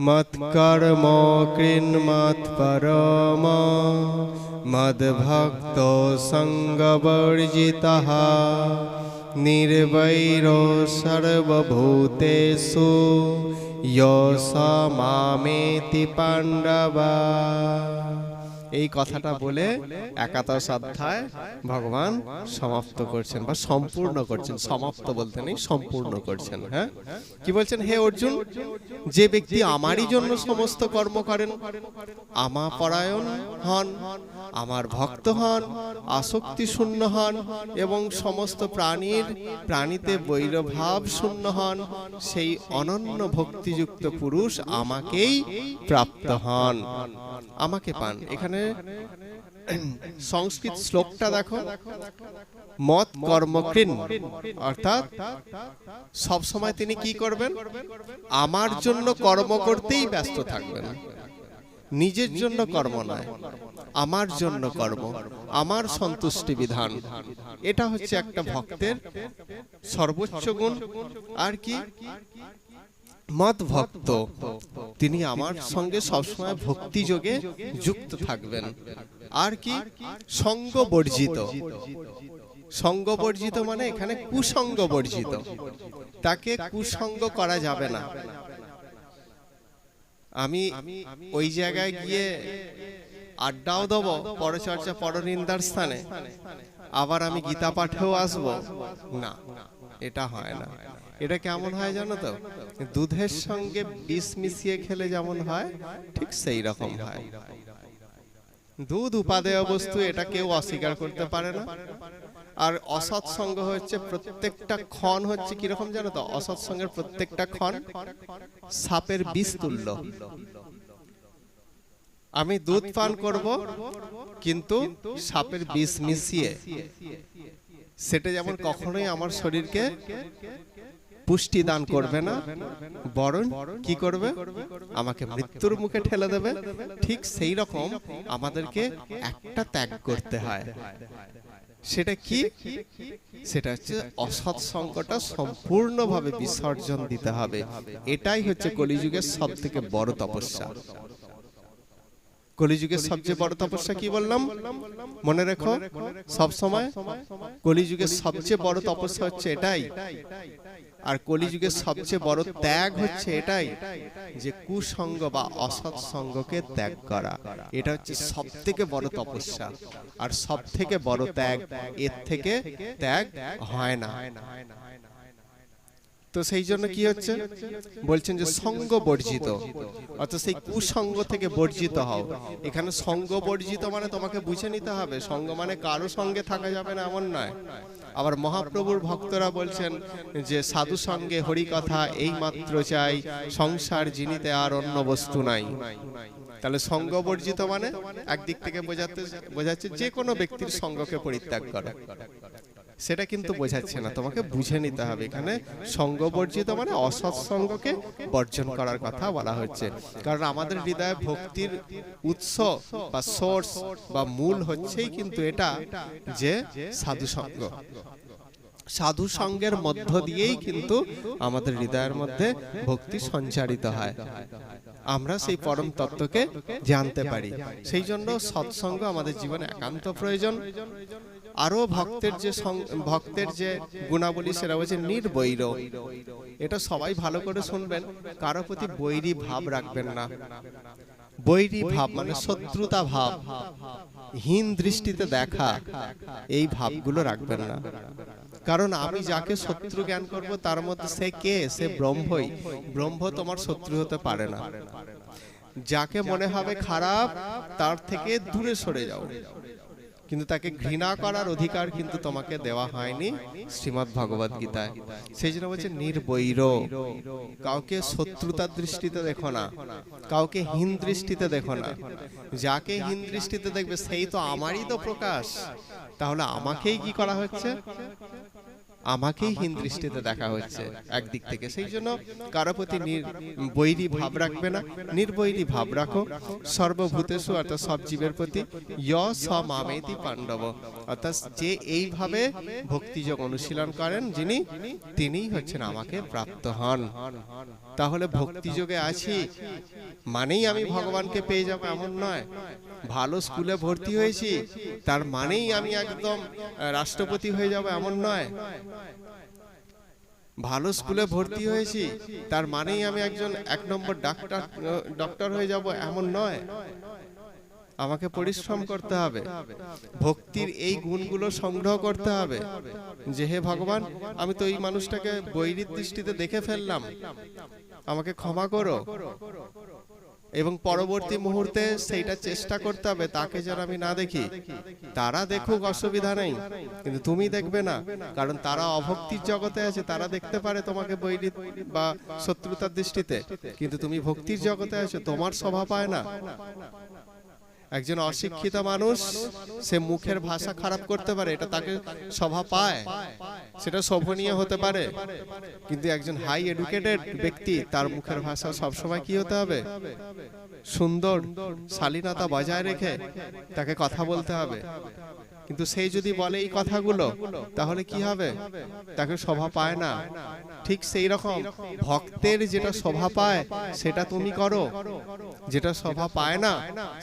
मत्कर्म कृन्मत्परम मद्भक्तो सङ्गवर्जितः निर्वैरो सर्वभूतेषु। यो स मामेति पाण्डवा। এই কথাটা বলে একাদশ অধ্যায় ভগবান সমাপ্ত করছেন বা সম্পূর্ণ করছেন। সমাপ্ত বলতে নেই, সম্পূর্ণ করছেন হ্যাঁ? কি বলছেন? হে অর্জুন, যে ব্যক্তি আমারই জন্য সমস্ত কর্ম করেন আমা পরায়ণ হন, আমার ভক্ত হন, আসক্তি শূন্য হন এবং সমস্ত প্রাণীর প্রাণীতে বৈরভাব শূন্য হন, সেই অনন্য ভক্তিযুক্ত পুরুষ আমাকেই প্রাপ্ত হন। আমাকে পান। এখানে সংস্কৃত শ্লোকটা দেখো। মত কর্মকৃন অর্থাৎ সব সময় তিনি কি করবেন? আমার জন্য কর্ম করতেই ব্যস্ত থাকবেন। নিজের জন্য কর্ম নয় আমার জন্য কর্ম আমার সন্তুষ্টি বিধান। এটা হচ্ছে একটা ভক্তের সর্বোচ্চ গুণ। আর কি? মত ভক্ত। তিনি আমার সঙ্গে সবসময় ভক্তি যোগে যুক্ত থাকবেন। আর কি? সঙ্গ বর্জিত সঙ্গ বর্জিত মানে এখানে কুসঙ্গ বর্জিত তাকে কুসঙ্গ করা যাবে না। আমি ওই জায়গায় গিয়ে আড্ডাও দেবো, পরচর্চা, পরনিন্দার স্থানে। আবার আমি গীতা পাঠেও আসব। না, এটা হয় না। এটা কেমন হয় জানো তো? দুধের সঙ্গে বিষ মিশিয়ে খেলে যেমন হয়, ঠিক সেই রকম হয়। দুধ উপাদেয় বস্তু এটা কেউ অস্বীকার করতে পারে না। আর অসৎসঙ্গ হচ্ছে প্রত্যেকটা ক্ষণ হচ্ছে কীরকম জানো তো? অসৎসঙ্গের প্রত্যেকটা ক্ষণ সাপের বিষ তুল্য। আমি দুধ পান করব, কিন্তু সাপের বিষ মিশিয়ে। সেটা যেমন কখনোই আমার শরীরকে পুষ্টি দান করবে না বরং কি করবে? আমাকে মৃত্যুর মুখে ঠেলে দেবে। ঠিক সেই রকম আমাদেরকে একটা ত্যাগ করতে হয়। সেটা কি? সেটা হচ্ছে অসৎ সঙ্গটা সম্পূর্ণভাবে বিসর্জন দিতে হবে। এটাই হচ্ছে কলিযুগের সব থেকে বড় তপস্যা। কলিযুগের সবচেয়ে বড় তপস্যা কি বললাম? মনে রেখো সব সময় কলিযুগের সবচেয়ে বড় তপস্যা হচ্ছে এটাই। আর কলিযুগের সবচেয়ে বড় ত্যাগ হচ্ছে এটাই যে কুসঙ্গ বা অসৎ সঙ্গকে ত্যাগ করা। এটা হচ্ছে সব থেকে বড় তপস্যা। আর সব থেকে বড় ত্যাগ এর থেকে ত্যাগ হয় না। তো সেই জন্য কি হচ্ছে? বলছেন যে সঙ্গ বর্জিত। অর্থাৎ সেই কুসঙ্গ থেকে বর্জিত হও। এখানে সঙ্গ বর্জিত মানে তোমাকে বুঝে নিতে হবে। সঙ্গ মানে কারও সঙ্গে থাকা যাবে না, এমন নয়। আবার মহাপ্রভুর ভক্তরা বলছেন যে সাধু সঙ্গে হরি কথা এই মাত্র চাই, সংসার জিনিতে আর অন্য বস্তু নাই। তাহলে সঙ্গ বর্জিত মানে? একদিক থেকে বোঝাতে বোঝাচ্ছে যে কোনো ব্যক্তির সঙ্গকে পরিত্যাগ করে। সেটা কিন্তু বোঝাচ্ছে না। তোমাকে বুঝে নিতে হবে। এখানে সঙ্গ বর্জিত মানে অসৎসঙ্গকে বর্জন করার কথা বলা হচ্ছে। কারণ আমাদের হৃদয়ে ভক্তির উৎস বা সোর্স বা মূল হচ্ছেই কিন্তু এটা যে সাধু সঙ্গ সাধু সঙ্গের মধ্য দিয়েই কিন্তু আমাদের হৃদয়ের মধ্যে ভক্তি সঞ্চারিত হয়। আমরা সেই পরম তত্ত্বকে জানতে পারি। সেই জন্য সৎসঙ্গ আমাদের জীবনে একান্ত প্রয়োজন। আরও ভক্তের যে ভক্তের যে গুণাবলী সেটা হচ্ছে নির্বৈর এটা সবাই ভালো করে শুনবেন। কারও প্রতি বৈরী ভাব রাখবেন না। বৈরী ভাব মানে শত্রুতা ভাব। হীন দৃষ্টিতে দেখা। এই ভাবগুলো রাখবেন না। কারণ আমি যাকে শত্রু জ্ঞান করব তার মধ্যে সে কে? সে ব্রহ্মই। ব্রহ্ম তোমার শত্রু হতে পারে না। যাকে মনে হবে খারাপ তার থেকে দূরে সরে যাও। কিন্তু তাকে ঘৃণা করার অধিকার কিন্তু তোমাকে দেওয়া হয়নি শ্রীমৎ ভগবত গীতায়। সেই জন্য বলছে, নির্বৈর। কাউকে শত্রুতার দৃষ্টিতে দেখো না। কাউকে হীন দৃষ্টিতে দেখো না। যাকে হীন দৃষ্টিতে দেখবে, সেই তো আমারই তো প্রকাশ। তাহলে আমাকেই কি করা হচ্ছে? আমাকেই হীন দৃষ্টিতে দেখা হচ্ছে একদিক থেকে। সেই জন্য কারও প্রতি বৈরী ভাব রাখবে না। নির্বৈরী ভাব রাখো। সর্বভূতেশু অর্থাৎ সব জীবের প্রতি য় স মামেতি পাণ্ডব। অর্থাৎ যে এইভাবে ভক্তিযোগ অনুশীলন করেন যিনি তিনিই হচ্ছেন আমাকে প্রাপ্ত হন। তাহলে ভক্তিযোগে আছি। মানেই আমি ভগবানকে পেয়ে যাব এমন নয়। ভালো স্কুলে ভর্তি হয়েছি তার মানেই আমি একদম রাষ্ট্রপতি হয়ে যাব এমন নয়। ভালো স্কুলে ভর্তি হয়েছি তার মানেই আমি একজন এক নম্বর ডাক্তার ডক্টর হয়ে যাব এমন নয়। আমাকে পরিশ্রম করতে হবে। ভক্তির এই গুণগুলো সংগ্রহ করতে হবে। যে হে ভগবান আমি তো এই মানুষটাকে বৈরিক দৃষ্টিতে দেখে ফেললাম। আমাকে ক্ষমা করো। এবং পরবর্তী মুহূর্তে সেইটা চেষ্টা করতে হবে তাকে যারা আমি না দেখি। তারা দেখুক অসুবিধা নেই কিন্তু তুমি দেখবে না কারণ তারা অভক্তির জগতে আছে তারা দেখতে পারে তোমাকে বৈরী বা শত্রুতার দৃষ্টিতে। কিন্তু তুমি ভক্তির জগতে আছো তোমার স্বভাব পায় না। একজন অশিক্ষিত মানুষ সে মুখের ভাষা খারাপ করতে পারে এটা তাকে স্বভাব পায়। সেটা শোভনীয় হতে পারে। কিন্তু একজন হাই এডুকেটেড ব্যক্তি তার মুখের ভাষা সবসময় কি হতে হবে? সুন্দর শালীনতা বজায় রেখে তাকে কথা বলতে হবে। কিন্তু সেই যদি বলে এই কথাগুলো, তাহলে কি হবে? তাকে শোভা পায় না। ঠিক সেই রকম ভক্তের যেটা শোভা পায়, সেটা তুমি করো। যেটা শোভা পায় না,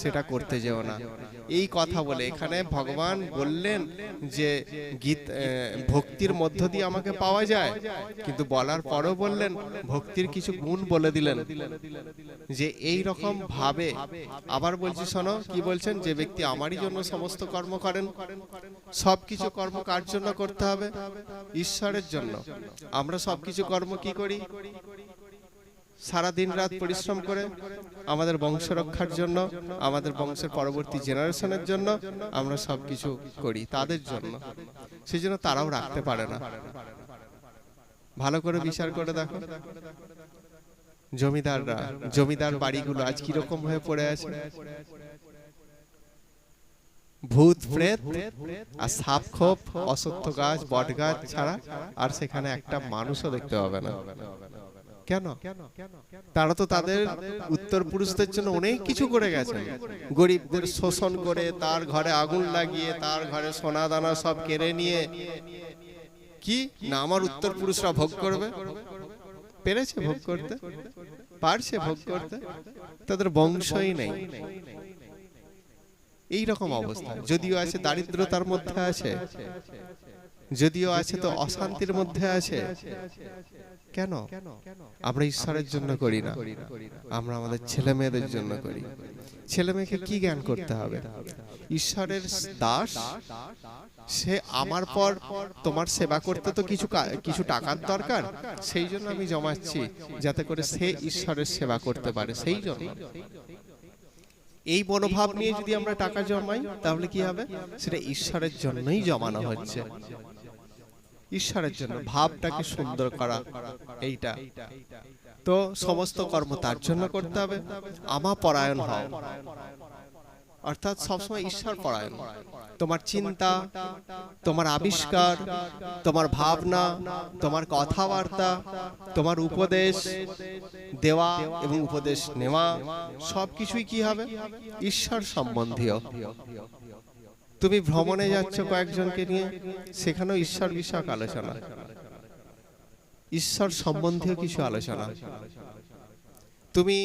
সেটা করতে যেও না। এই কথা বলে এখানে ভগবান বললেন যে, গীত ভক্তির মধ্য দিয়ে আমাকে পাওয়া যায়। কিন্তু বলার পরও বললেন, ভক্তির কিছু গুণ বলে দিলেন। যে এই রকম ভাবে আবার বলছি, শোনো, কি বলছেন? যে ব্যক্তি আমারই জন্য সমস্ত কর্ম করেন সবকিছু কর্ম কার জন্য করতে হবে ঈশ্বরের জন্য। আমরা সবকিছু কর্ম কি করি? সারা দিন রাত পরিশ্রম করে আমাদের বংশ রক্ষার জন্য আমাদের বংশের পরবর্তী জেনারেশনের জন্য আমরা সবকিছু করি তাদের জন্য। সেই জন্য। তারাও রাখতে পারে না। ভালো করে বিচার করে দেখো। জমিদাররা জমিদার বাড়িগুলো আজ কীরকম হয়ে পড়ে আছে? ভূত প্রেত আর সাপ খোপ অসত্য গাছ বট গাছ ছাড়া আর সেখানে একটা মানুষও দেখতে পাবে না কেন তারা তো তাদের উত্তর পুরুষদের জন্য অনেক কিছু করে গেছে গরিবদের শোষণ করে তার ঘরে আগুন লাগিয়ে তার ঘরে সোনা দানা সব কেড়ে নিয়ে কি না আমার উত্তর পুরুষরা ভোগ করবে পেরেছে ভোগ করতে পারছে ভোগ করতে তাদের বংশই নেই এই রকম অবস্থা। যদিও আছে দারিদ্রতার মধ্যে আছে। যদিও আছে তো অশান্তির মধ্যে আছে। কেন? আমরা ঈশ্বরের জন্য করি না। আমরা আমাদের ছেলে মেয়েদের জন্য করি। ছেলে মেয়েকে কি জ্ঞান করতে হবে? ঈশ্বরের দাস সে আমার পর তোমার সেবা করতে তো কিছু কিছু টাকার দরকার। সেই জন্য আমি জমাচ্ছি যাতে করে সে ঈশ্বরের সেবা করতে পারে। সেই জন্য। এই মনোভাব নিয়ে যদি আমরা টাকা জমাই তাহলে কি হবে? সেটা ঈশ্বরের জন্যই জমানো হচ্ছে। ঈশ্বরের জন্য ভাবটাকে সুন্দর করা এইটা। তো সমস্ত কর্ম তার জন্য করতে হবে। আমা পরায়ণ হও। অর্থাৎ সবসময় ঈশ্বর পরায়ণ। তোমার চিন্তা তোমার আবিষ্কার তোমার ভাবনা তোমার কথাবার্তা তোমার উপদেশ দেওয়া এবং উপদেশ নেওয়া সবকিছুই কি হবে? ঈশ্বর সম্বন্ধীয়। তুমি ভ্রমণে যাচ্ছ কয়েকজনকে নিয়ে সেখানেও ঈশ্বর বিষয়ক আলোচনা। ঈশ্বর সম্বন্ধীয় কিছু আলোচনা। তুমি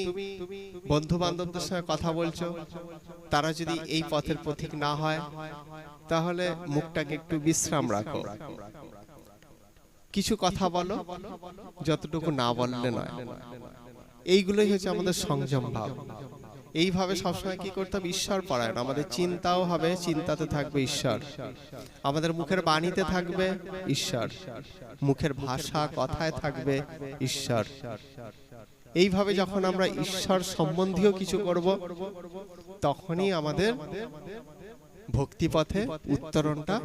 বন্ধু বান্ধবদের সঙ্গে কথা বলছো তারা যদি এই পথের পথিক না হয় তাহলে মুখটাকে একটু বিশ্রাম রাখো। কিছু কথা বলো যতটুকু না বললে নয়। এইগুলোই হচ্ছে আমাদের সংযম ভাব। এইভাবে সবসময় কি করতাম ঈশ্বর পরায়ণ। আমাদের চিন্তাও হবে চিন্তাতে থাকবে ঈশ্বর। আমাদের মুখের বাণীতে থাকবে ঈশ্বর। মুখের ভাষা কথায় থাকবে ঈশ্বর। এইভাবে যখন আমরা ঈশ্বর সম্বন্ধীয় কিছু করব, তখনই আমাদের ভক্তিপথে উত্তরণটা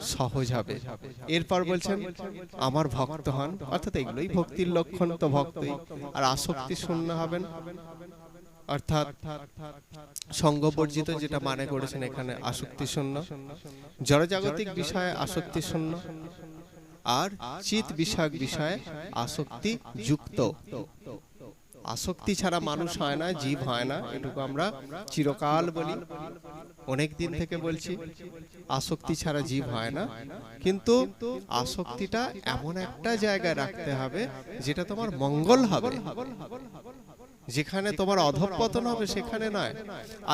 সহজ হবে। এরপর বলছেন, আমার ভক্ত হন। অর্থাৎ এগুলোই ভক্তির লক্ষণ তো ভক্তই। আর আসক্তি শূন্য হবেন। অর্থাৎ সঙ্গবর্জিত যেটা মানে করেছেন এখানে, আসক্তি শূন্য। জড়জাগতিক বিষয়ে আসক্তি শূন্য। আর চিত বিষয়ক বিষয়ে আসক্তি যুক্ত। আসক্তি ছাড়া মানুষ হয় না জীব হয় না এটুকু আমরা চিরকাল বলি। অনেক দিন থেকে বলছি আসক্তি ছাড়া জীব হয় না। কিন্তু আসক্তিটা এমন একটা জায়গায় রাখতে হবে যেটা তোমার মঙ্গল হবে। যেখানে তোমার অধঃপতন হবে সেখানে নয়।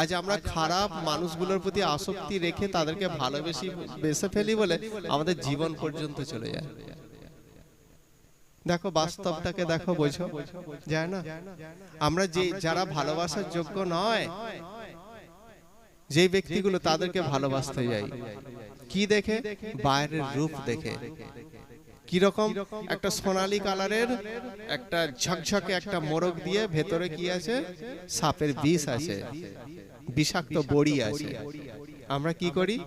আজ আমরা খারাপ মানুষগুলোর প্রতি আসক্তি রেখে তাদেরকে ভালোবেসি বেসে ফেলি বলে আমাদের জীবন পর্যন্ত চলে যায়। দেখো বাস্তবটাকে দেখো বোঝো। যায় না আমরা যে যারা ভালোবাসার যোগ্য নয় যে ব্যক্তিগুলো তাদেরকে ভালোবাসতে যাই কি দেখে? বাইরের রূপ দেখে। কীরকম একটা সোনালী কালারের একটা ঝকঝকে একটা মোরগ দিয়ে ভেতরে কি আছে? সাপের বিষ আছে। বিষাক্ত বড়ি আছে। আমরা কি করি?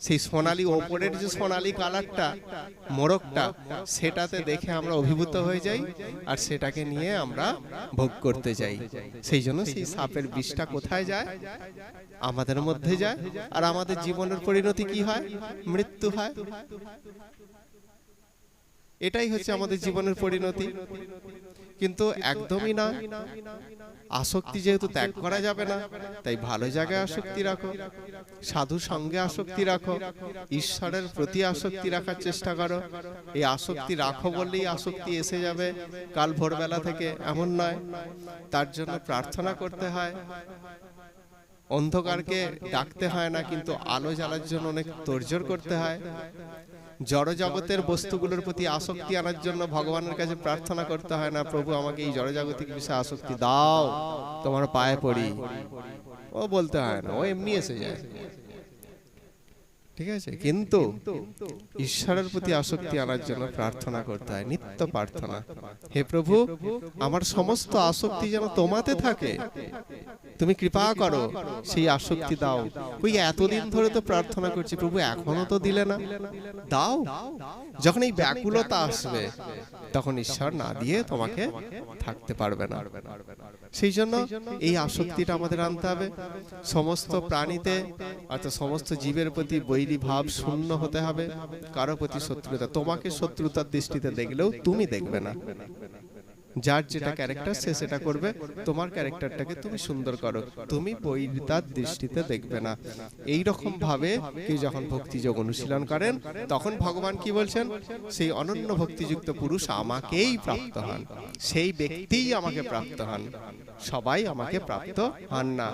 সেই সোনালী ওপরের যে সোনালি কালারটা মোরগটা সেটাতে দেখে আমরা অভিভূত হয়ে যাই আর সেটাকে নিয়ে আমরা ভোগ করতে যাই। সেই জন্য সেই সাপের বিষটা কোথায় যায়? আমাদের মধ্যে যায়। আর আমাদের জীবনের পরিণতি কি হয়? মৃত্যু হয়। এটাই হচ্ছে আমাদের জীবনের পরিণতি। কিন্তু একদমই না। আসক্তি যেহেতু ত্যাগ করা যাবে না, তাই ভালো জায়গায় আসক্তি রাখো। সাধু সঙ্গে আসক্তি রাখো। ঈশ্বরের প্রতি আসক্তি রাখার চেষ্টা করো। এই আসক্তি রাখো বললেই আসক্তি এসে যাবে। কাল ভোরবেলা থেকে এমন নয়। তার জন্য প্রার্থনা করতে হয়। অন্ধকারকে ডাকতে হয় না, কিন্তু আলো জ্বালার জন্য অনেক তোড়জোড় করতে হয়। জড় জগতের বস্তুগুলোর প্রতি আসক্তি আনার জন্য ভগবানের কাছে প্রার্থনা করতে হয় না প্রভু আমাকে এই জড়জাগতিক বিষয়ে আসক্তি দাও তোমার পায়ে পড়ি। ও বলতে হয় না ও এমনি এসে যায়। ঠিক আছে? কিন্তু ঈশ্বরের প্রতি আসক্তি আনার জন্য প্রার্থনা করতে হয় নিত্য প্রার্থনা। হে প্রভু আমার সমস্ত আসক্তি যেন তোমাতে থাকে। তুমি কৃপা করো সেই আসক্তি দাও। ওই এতদিন ধরে তো প্রার্থনা করছি প্রভু এখনও তো দিলে না। দাও। যখন এই ব্যাকুলতা আসবে তখন ঈশ্বর না দিয়ে তোমাকে থাকতে পারবে না। সেই জন্য এই আসক্তিটা আমাদের আনতে হবে। সমস্ত প্রাণীতে অর্থাৎ সমস্ত জীবের প্রতি বৈরী ভাব শূন্য হতে হবে, কারও প্রতি শত্রুতা, তোমাকে শত্রুতার দৃষ্টিতে দেখলেও তুমি দেখবে না। যার যেটা ক্যারেক্টার সে সেটা করবে, তোমার ক্যারেক্টারটাকে তুমি সুন্দর করো, তুমি বৈরিতার দৃষ্টিতে দেখবে না। এই রকম ভাবে কেউ যখন ভক্তিযোগ অনুশীলন করেন, তখন ভগবান কি বলছেন? সেই অনন্য ভক্তিযুক্ত পুরুষ আমাকেই প্রাপ্ত হন, সেই ব্যক্তিই আমাকে প্রাপ্ত হন, সবাই আমাকে প্রাপ্ত হন না।